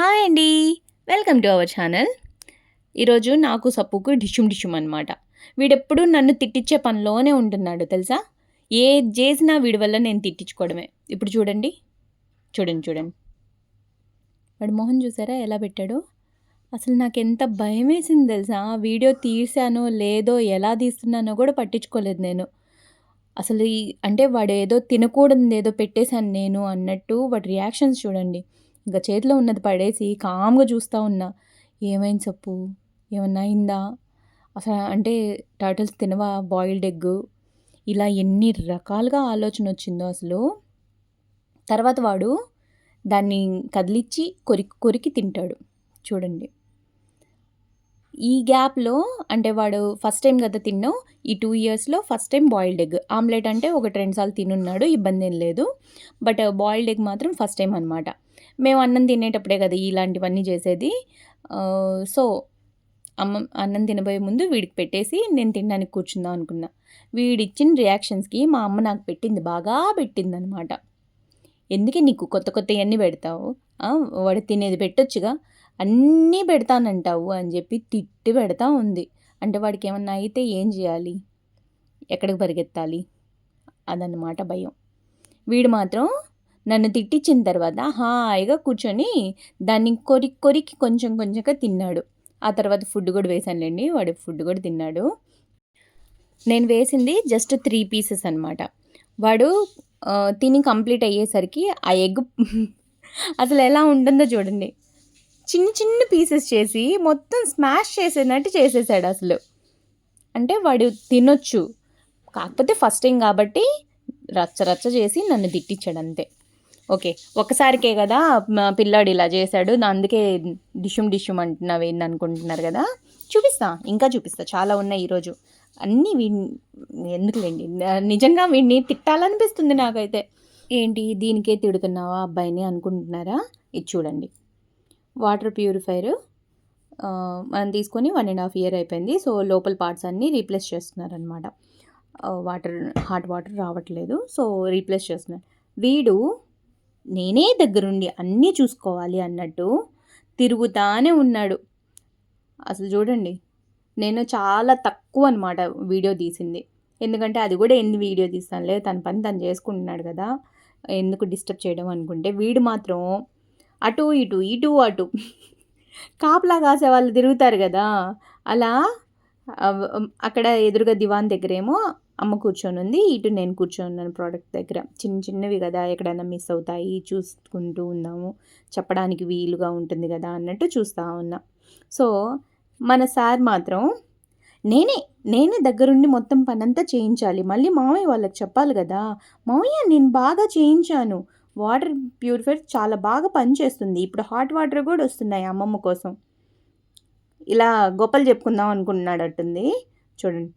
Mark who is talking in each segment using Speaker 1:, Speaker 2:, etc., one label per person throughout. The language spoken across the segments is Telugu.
Speaker 1: హాయ్ అండి. Welcome to our channel. ఈరోజు నాకు సప్పుకు డిషుమ్ డిషుమ్ అనమాట వీడెప్పుడు నన్ను తిట్టించే పనిలోనే ఉంటున్నాడు తెలుసా? ఏ చేసినా వీడి వల్ల నేను తిట్టించుకోవడమే. ఇప్పుడు చూడండి. చూడండి చూడండి. వాడు మోహన్ చూసారా? ఎలా పెట్టాడు? అసలు నాకు ఎంత భయం వేసింది తెలుసా వీడియో తీసానో లేదో ఎలా తీస్తున్నానో కూడా పట్టించుకోలేదు నేను. అసలు ఈ అంటే వాడు ఏదో తినకూడదు ఏదో పెట్టేశాను నేను అన్నట్టు వాడి రియాక్షన్స్ చూడండి. ఇంకా చేతిలో ఉన్నది పడేసి కామ్గా చూస్తూ ఉన్నా. ఏమైంది చెప్పు ఏమన్నా అయిందా? అసలు అంటే టర్టిల్స్ తినవా? బాయిల్డ్ ఎగ్ ఇలా ఎన్ని రకాలుగా ఆలోచన వచ్చిందో అసలు. తర్వాత వాడు దాన్ని కదిలిచ్చి కొరికి కొరికి తింటాడు. చూడండి. ఈ గ్యాప్లో అంటే వాడు ఫస్ట్ టైం కదా తిన్నావు. ఈ టూ ఇయర్స్లో first time boiled egg omelette అంటే ఒకటి రెండుసార్లు తినున్నాడు. ఇబ్బంది ఏం లేదు. బట్ బాయిల్డ్ ఎగ్ మాత్రం ఫస్ట్ టైం అనమాట మేము అన్నం తినేటప్పుడే కదా ఇలాంటివన్నీ చేసేది. సో అమ్మ అన్నం తినబోయే ముందు వీడికి పెట్టేసి నేను తినడానికి కూర్చుందాం అనుకున్నా. వీడిచ్చిన రియాక్షన్స్కి మా అమ్మ నాకు పెట్టింది బాగా పెట్టిందనమాట. ఎందుకే నీకు కొత్త కొత్త అన్నీ పెడతావు వాడు తినేది పెట్టొచ్చుగా? అన్నీ పెడతానంటావు అని చెప్పి తిట్టి పెడతా ఉంది. అంటే వాడికి ఏమన్నా అయితే ఏం చేయాలి? ఎక్కడికి పరిగెత్తాలి? అదన్నమాట భయం. వీడు మాత్రం నన్ను తిట్టించిన తర్వాత హాయిగా కూర్చొని దాన్ని కొరికి కొరికి కొంచెం కొంచెంగా తిన్నాడు. ఆ తర్వాత ఫుడ్ కూడా వేసానులేండి వాడు ఫుడ్ కూడా తిన్నాడు. నేను వేసింది జస్ట్ త్రీ పీసెస్ అనమాట వాడు తిని కంప్లీట్ అయ్యేసరికి ఆ ఎగ్ అసలు ఎలా ఉంటుందో చూడండి. చిన్న చిన్న పీసెస్ చేసి మొత్తం స్మాష్ చేసేనట్టు చేసేసాడు అసలు. అంటే వాడు తినొచ్చు. కాకపోతే ఫస్ట్ టైం కాబట్టి రచ్చ రచ్చ చేసి నన్ను తిట్టించాడు అంతే. ఓకే. ఒక్కసారికే కదా పిల్లాడు ఇలా చేశాడు. అందుకే డిషుమ్ డిషుమ్ అంటున్నావు ఏంది అనుకుంటున్నారు కదా. చూపిస్తా. ఇంకా చూపిస్తా. చాలా ఉన్నాయి ఈరోజు. అన్నీ వీడిని ఎందుకులేండి? నిజంగా వీడిని తిట్టాలనిపిస్తుంది నాకైతే. ఏంటి? దీనికే తిడుతున్నావా అబ్బాయిని అనుకుంటున్నారా? ఇది చూడండి. Water purifier. మనం తీసుకొని వన్ అండ్ హాఫ్ ఇయర్ అయిపోయింది. సో లోపల పార్ట్స్ అన్నీ రీప్లేస్ చేస్తున్నారనమాట వాటర్ హాట్ వాటర్ రావట్లేదు. సో రీప్లేస్ చేస్తున్నారు. వీడు నేనే దగ్గరుండి అన్నీ చూసుకోవాలి అన్నట్టు తిరుగుతానే ఉన్నాడు. అసలు చూడండి నేను చాలా తక్కువ అనమాట వీడియో తీసింది. ఎందుకంటే అది కూడా ఎన్ని వీడియో తీస్తానులే తన పని తను చేసుకుంటున్నాడు కదా ఎందుకు డిస్టర్బ్ చేయడం అనుకుంటే వీడు మాత్రం అటు ఇటు ఇటు అటు కాపలా కాసే వాళ్ళు తిరుగుతారు కదా. అలా అక్కడ ఎదురుగా దివాన్ దగ్గరేమో అమ్మ కూర్చొని ఉంది ఇటు నేను కూర్చొని ఉన్నాను ప్రోడక్ట్ దగ్గర. చిన్న చిన్నవి కదా ఎక్కడైనా మిస్ అవుతాయి చూసుకుంటూ ఉన్నాము. చెప్పడానికి వీలుగా ఉంటుంది కదా అన్నట్టు చూస్తూ ఉన్నా. సో మన సార్ మాత్రం నేనే నేనే దగ్గరుండి మొత్తం పనంతా చేయించాలి. మళ్ళీ మామయ్య వాళ్ళకి చెప్పాలి కదా. మామయ్య నేను బాగా చేయించాను. వాటర్ ప్యూరిఫైర్ చాలా బాగా పనిచేస్తుంది. ఇప్పుడు హాట్ వాటర్ కూడా వస్తున్నాయి అమ్మమ్మ కోసం. ఇలా గొప్పలు చెప్పుకుందాం అనుకుంటున్నాడట్టుంది. చూడండి.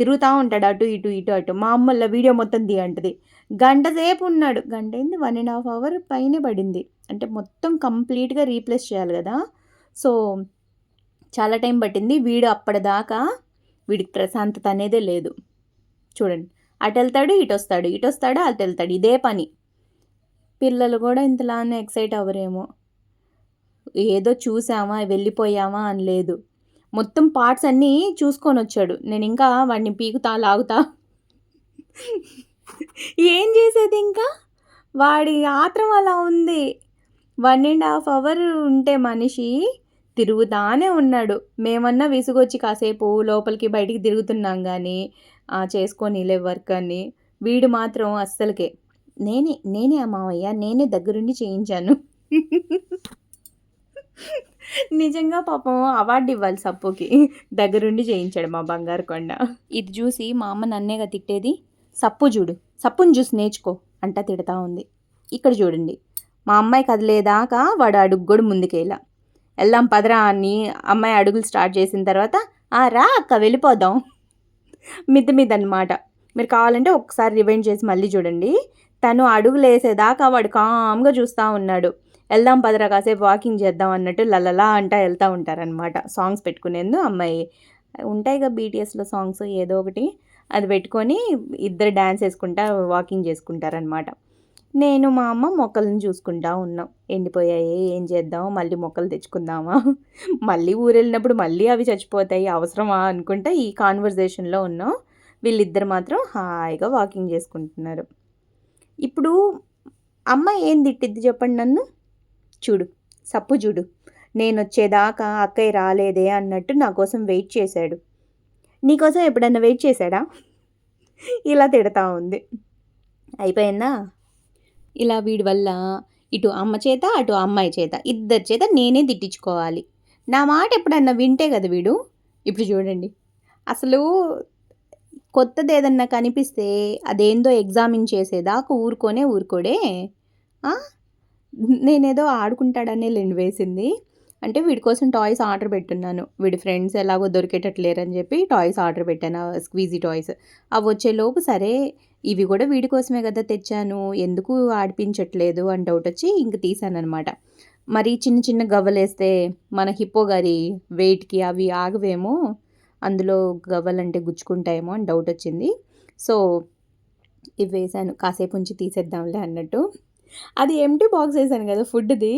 Speaker 1: తిరుగుతూ ఉంటాడు అటు ఇటు ఇటు అటు. మా అమ్మల్ల వీడియో మొత్తం అంటది గంట సేపు ఉన్నాడు. గంట అయింది వన్ అండ్ హాఫ్ అవర్ పైనే పడింది. అంటే మొత్తం కంప్లీట్గా రీప్లేస్ చేయాలి కదా. సో చాలా టైం పట్టింది. వీడు అప్పటిదాకా వీడికి ప్రశాంతత అనేదే లేదు. చూడండి. అటు వెళ్తాడు ఇటు వస్తాడు. ఇటు వస్తాడు అటు వెళ్తాడు. ఇదే పని. పిల్లలు కూడా ఇంతలానే ఎక్సైట్ అవ్వరేమో. ఏదో చూసామా వెళ్ళిపోయామా అని లేదు. మొత్తం పార్ట్స్ అన్నీ చూసుకొని వచ్చాడు. నేను ఇంకా వాడిని పీకుతా లాగుతా. ఏం చేసేది ఇంకా? వాడి ఆత్రం అలా ఉంది. వన్ అండ్ హాఫ్ అవర్ ఉంటే మనిషి తిరుగుతానే ఉన్నాడు. మేమన్నా విసుగొచ్చి కాసేపు లోపలికి బయటికి తిరుగుతున్నాం కానీ చేసుకొని లే వర్క్ అని. వీడు మాత్రం అస్సలకే. నేనే నేనే మావయ్య నేనే దగ్గరుండి చేయించాను. నిజంగా పాపం అవార్డు ఇవ్వాలి సప్పుకి దగ్గరుండి చేయించాడు మా బంగారు కొండ. ఇది చూసి మా అమ్మ నన్నేగా తిట్టేది సప్పు చూడు సప్పుని చూసి నేర్చుకో అంట తిడతా ఉంది. ఇక్కడ చూడండి మా అమ్మాయి కదిలేదాకా వాడు అడుగు కూడా ముందుకేలా. వెళ్దాం పదరా అని అమ్మాయి అడుగులు స్టార్ట్ చేసిన తర్వాత ఆ రా అక్క వెళ్ళిపోదాం. మిద్ద మీద అనమాట మీరు కావాలంటే ఒకసారి రివైండ్ చేసి మళ్ళీ చూడండి. తను అడుగులు వేసేదాకా వాడు కామ్గా చూస్తూ ఉన్నాడు. వెళ్దాం పదరా కాసేపు వాకింగ్ చేద్దాం అన్నట్టు లలలా అంటా వెళ్తూ ఉంటారనమాట సాంగ్స్ పెట్టుకునేందు అమ్మాయి ఉంటాయిగా బీటీఎస్లో సాంగ్స్ ఏదో ఒకటి అది పెట్టుకొని ఇద్దరు డ్యాన్స్ వేసుకుంటా వాకింగ్ చేసుకుంటారనమాట నేను మా అమ్మ మొక్కలను చూసుకుంటా ఉన్నాం. ఎండిపోయాయి ఏం చేద్దాం? మళ్ళీ మొక్కలు తెచ్చుకుందామా? మళ్ళీ ఊరు వెళ్ళినప్పుడు మళ్ళీ అవి చచ్చిపోతాయి అవసరమా అనుకుంటా ఈ కాన్వర్జేషన్లో ఉన్నాం. వీళ్ళిద్దరు మాత్రం హాయిగా వాకింగ్ చేసుకుంటున్నారు. ఇప్పుడు అమ్మ ఏం తిట్టిద్ది చెప్పండి నన్ను? చూడు సప్పు చూడు. నేను వచ్చేదాకా అక్కయ్య రాలేదే అన్నట్టు నా కోసం వెయిట్ చేశాడు. నీకోసం ఎప్పుడన్నా వెయిట్ చేశాడా? ఇలా తిడతా ఉంది. అయిపోయిందా? ఇలా వీడి వల్ల ఇటు అమ్మ చేత అటు అమ్మాయి చేత ఇద్దరి చేత నేనే తిట్టించుకోవాలి. నా మాట ఎప్పుడన్నా వింటే కదా వీడు? ఇప్పుడు చూడండి. అసలు కొత్తది ఏదన్నా కనిపిస్తే అదేందో ఎగ్జామిన్ చేసేదాకా ఊరుకోనే ఊరుకోడే ఆ? నేనేదో ఆడుకుంటాడనే లెండి వేసింది. అంటే వీడి కోసం టాయ్స్ ఆర్డర్ పెట్టున్నాను. వీడి ఫ్రెండ్స్ ఎలాగో దొరికేటట్లేరని చెప్పి టాయ్స్ ఆర్డర్ పెట్టాను స్క్వీజీ టాయ్స్. అవి వచ్చేలోపు సరే ఇవి కూడా వీడి కోసమే కదా తెచ్చాను ఎందుకు ఆడిపించట్లేదు అని డౌట్ వచ్చి ఇంక తీసాను అనమాట మరి చిన్న చిన్న గవ్వలేస్తే మన హిప్పో గారి వెయిట్కి అవి ఆగవేమో అందులో గవ్వలంటే గుచ్చుకుంటాయేమో అని డౌట్ వచ్చింది. సో ఇవి వేసాను. కాసేపు ఉంచి తీసేద్దాంలే అన్నట్టు. అది ఎంటీ బాక్స్ వేసాను కదా ఫుడ్ది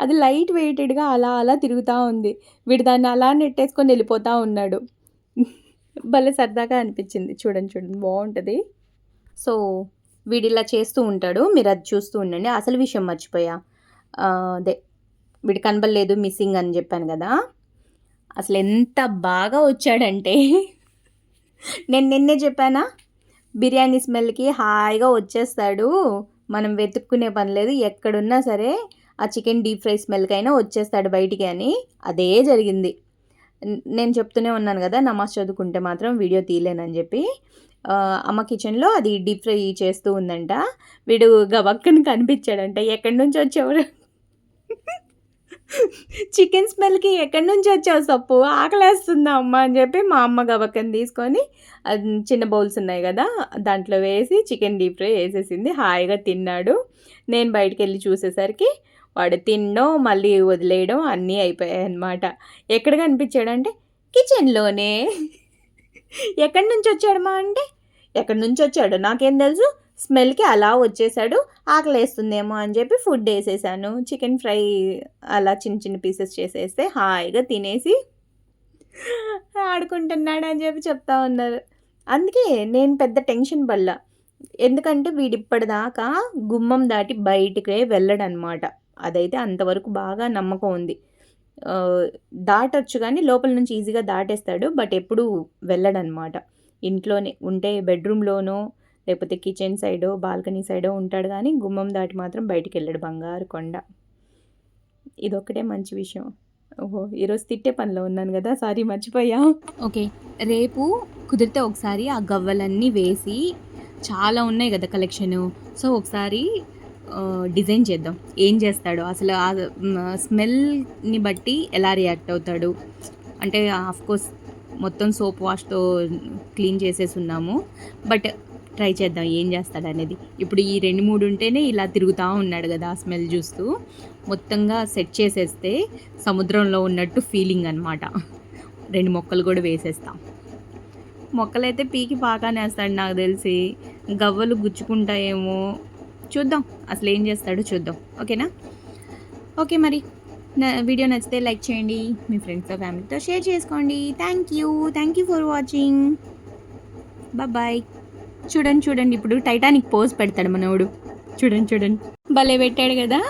Speaker 1: అది లైట్ వెయిటెడ్గా అలా అలా తిరుగుతూ ఉంది. వీడు దాన్ని అలా నెట్టేసుకొని వెళ్ళిపోతూ ఉన్నాడు. భలే సరదాగా అనిపించింది. చూడండి చూడండి బాగుంటుంది. సో వీడు ఇలా చేస్తూ ఉంటాడు. మీరు అది చూస్తూ ఉండండి. అసలు విషయం మర్చిపోయా. అదే వీడు కనబడలేదు మిస్సింగ్ అని చెప్పాను కదా. అసలు ఎంత బాగా వచ్చాడంటే నేను నిన్నే చెప్పానా? బిర్యానీ స్మెల్కి హాయిగా వచ్చేస్తాడు. మనం వెతుక్కునే పని లేదు. ఎక్కడున్నా సరే ఆ చికెన్ డీప్ ఫ్రై స్మెల్కైనా వచ్చేస్తాడు బయటికి అని అదే జరిగింది. నేను చెప్తూనే ఉన్నాను కదా నమాజ్ చదువుకుంటే మాత్రం వీడియో తీయలేనని చెప్పి. అమ్మ కిచెన్లో అది డీప్ ఫ్రై చేస్తూ ఉందంట. వీడు గబక్కని కనిపించాడంట. ఎక్కడి నుంచి వచ్చేవాడు చికెన్ స్మెల్కి ఎక్కడి నుంచి వచ్చావు సప్పు? ఆకలేస్తుందా అమ్మ అని చెప్పి మా అమ్మ గబక్కని తీసుకొని చిన్న బౌల్స్ ఉన్నాయి కదా దాంట్లో వేసి చికెన్ డీప్ ఫ్రై వేసేసింది హాయిగా తిన్నాడు. నేను బయటికి వెళ్ళి చూసేసరికి వాడు తినడం మళ్ళీ వదిలేయడం అన్నీ అయిపోయాయి అనమాట ఎక్కడ కనిపించాడంటే కిచెన్లోనే. ఎక్కడి నుంచి వచ్చాడమ్మా అంటే? ఎక్కడి నుంచి వచ్చాడు? నాకేం తెలుసు? స్మెల్కి అలా వచ్చేసాడు ఆకలేస్తుందేమో అని చెప్పి ఫుడ్ వేసేసాను. చికెన్ ఫ్రై అలా చిన్న చిన్న పీసెస్ చేసేస్తే హాయిగా తినేసి ఆడుకుంటున్నాడు అని చెప్పి చెప్తా ఉన్నారు. అందుకే నేను పెద్ద టెన్షన్ పడ్డా ఎందుకంటే వీడిప్పటిదాకా గుమ్మం దాటి బయటికే వెళ్ళడనమాట. అదైతే అంతవరకు బాగా నమ్మకం ఉంది. దాటొచ్చు కానీ లోపల నుంచి ఈజీగా దాటేస్తాడు బట్ ఎప్పుడు వెళ్ళడనమాట. ఇంట్లోనే ఉంటే బెడ్రూమ్లోనో లేకపోతే కిచెన్ సైడో బాల్కనీ సైడో ఉంటాడు కానీ గుమ్మం దాటి మాత్రం బయటికి వెళ్ళాడు బంగారు కొండ. ఇదొక్కటే మంచి విషయం. ఓహో ఈరోజు తిట్టే పనిలో ఉన్నాను కదా సారీ మర్చిపోయా? ఓకే రేపు కుదిరితే ఒకసారి ఆ గవ్వలన్నీ వేసి చాలా ఉన్నాయి కదా కలెక్షన్. సో ఒకసారి డిజైన్ చేద్దాం. ఏం చేస్తాడు? అసలు ఆ స్మెల్ని బట్టి ఎలా రియాక్ట్ అవుతాడు? అంటే ఆఫ్కోర్స్ మొత్తం సోప్ వాష్తో క్లీన్ చేసేసి ఉన్నాము బట్ ట్రై చేద్దాం ఏం చేస్తాడు అనేది ఇప్పుడు ఈ రెండు మూడు ఉంటేనే ఇలా తిరుగుతూ ఉన్నాడు కదా ఆ స్మెల్ చూస్తూ. మొత్తంగా సెట్ చేసేస్తే సముద్రంలో ఉన్నట్టు ఫీలింగ్ అనమాట రెండు మొక్కలు కూడా వేసేస్తాం. మొక్కలైతే పీకి పాకానేస్తాడు నాకు తెలిసి. గవ్వలు గుచ్చుకుంటాయేమో. చూద్దాం అసలు ఏం చేస్తాడో చూద్దాం. ఓకేనా? ఓకే మరి. నా వీడియో నచ్చితే లైక్ చేయండి. మీ ఫ్రెండ్స్తో ఫ్యామిలీతో షేర్ చేసుకోండి. Thank you. Thank you for watching. Bye. చూడండి చూడండి. ఇప్పుడు టైటానిక్ పోజ్ పెడతాడు మనోడు. చూడండి చూడండి. భలే పెట్టాడు కదా?